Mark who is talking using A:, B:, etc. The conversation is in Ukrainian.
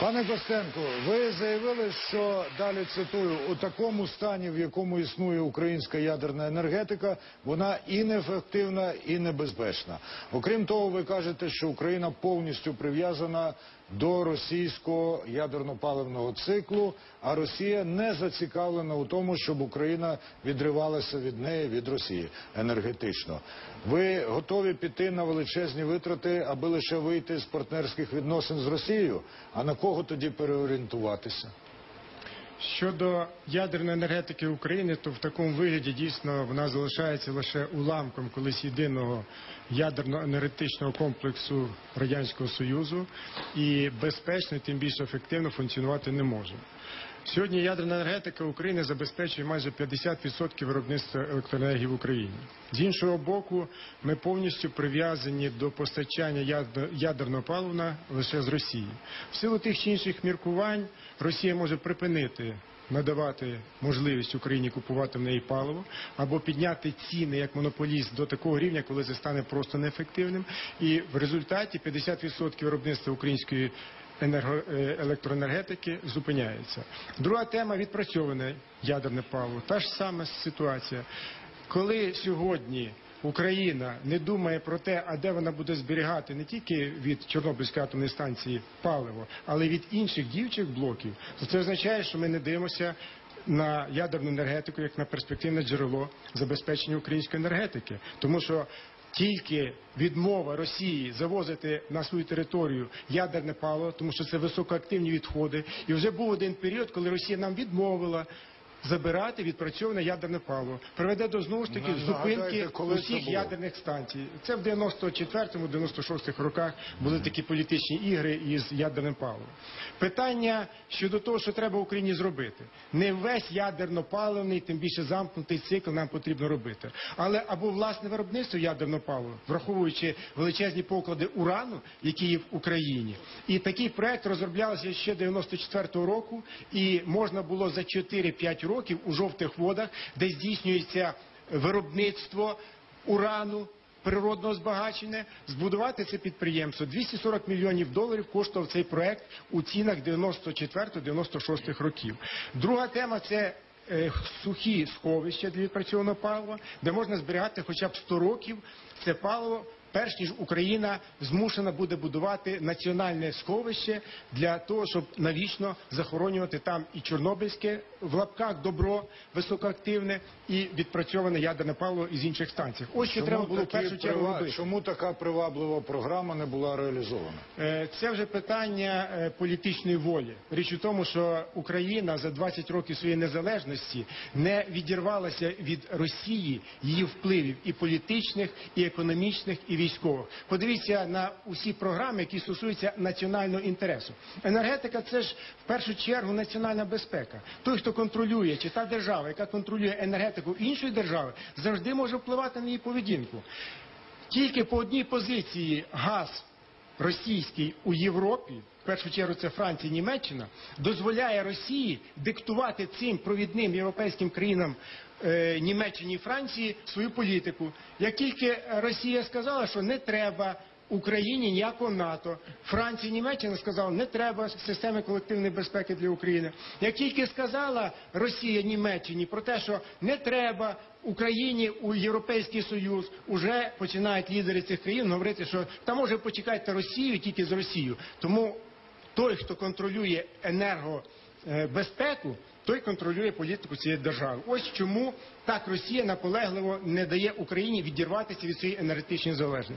A: Пане Костенко, ви заявили, що далі цитую, у такому стані, в якому існує українська ядерна енергетика, вона і неефективна, і небезпечна. Окрім того, ви кажете, що Україна повністю прив'язана до російського ядерно-паливного циклу, а Росія не зацікавлена у тому, щоб Україна відривалася від неї від Росії енергетично. Ви готові піти на величезні витрати, аби лише вийти з партнерських відносин з Росією? А на кого тоді переорієнтуватися?
B: Щодо ядерної енергетики України, то в такому вигляді дійсно вона залишається лише уламком колись єдиного ядерно-енергетичного комплексу Радянського Союзу і безпечно, тим більше ефективно функціонувати не може. Сьогодні ядерна енергетика України забезпечує майже 50% виробництва електроенергії в Україні. З іншого боку, ми повністю прив'язані до постачання ядерного палива лише з Росії. В силу тих чи інших міркувань Росія може припинити надавати можливість Україні купувати в неї паливо або підняти ціни як монополіст до такого рівня, коли це стане просто неефективним. І в результаті 50% виробництва української енерго, е, електроенергетики зупиняється. Друга тема відпрацьоване ядерне паливо. Та ж сама ситуація. Коли сьогодні Україна не думає про те, а де вона буде зберігати не тільки від Чорнобильської атомної станції паливо, але й від інших діючих блоків, то це означає, що ми не дивимося на ядерну енергетику як на перспективне джерело забезпечення української енергетики, тому що тільки відмова Росії завозити на свою територію ядерне паливо, тому що це високоактивні відходи, і вже був один період, коли Росія нам відмовила. Забирати відпрацьоване ядерне паливо приведе до знову ж таки
A: Ну,
B: зупинки усіх ядерних станцій. Це в 94-96 роках були такі політичні ігри із ядерним паливом. Питання щодо того, що треба Україні зробити. Не весь ядерно-паливний, тим більше замкнутий цикл нам потрібно робити. Але або власне виробництво ядерного палива, враховуючи величезні поклади урану, які є в Україні. І такий проект розроблявся ще 94-го року, і можна було за 4-5 років у жовтих водах, де здійснюється виробництво урану. Природного збагачення збудувати це підприємство 240 мільйонів доларів коштував цей проект у цінах 94-96 років. Друга тема це е, сухі сховища для відпрацьованого палива, де можна зберігати хоча б 100 років це паливо. Перш ніж Україна змушена буде будувати національне сховище для того, щоб навічно захоронювати там і Чорнобильське в лапках добро високоактивне, і відпрацьоване ядерне паливо із інших станцій. Ось що треба було в першу чергу
A: прива-
B: робити.
A: чому така приваблива програма не була реалізована?
B: Е, Це вже питання е, політичної волі. Річ у тому, що Україна за 20 років своєї незалежності не відірвалася від Росії її впливів і політичних, і економічних, і військових. Подивіться на усі програми, які стосуються національного інтересу. Енергетика це ж в першу чергу національна безпека. Той, хто контролює, чи та держава, яка контролює енергетику іншої держави, завжди може впливати на її поведінку. Тільки по одній позиції газ російський у Європі, першу чергу це Франція, Німеччина, дозволяє Росії диктувати цим провідним європейським країнам е, Німеччині і Франції свою політику. Як тільки Росія сказала, що не треба. Україні ніякого НАТО. Франція, Німеччина сказала, не треба системи колективної безпеки для України. Як тільки сказала Росія Німеччині про те, що не треба Україні у Європейський Союз, уже починають лідери цих країн говорити, що та може почекайте Росію тільки з Росією. Тому той, хто контролює енергобезпеку, той контролює політику цієї держави. Ось чому так Росія наполегливо не дає Україні відірватися від своєї енергетичної залежності.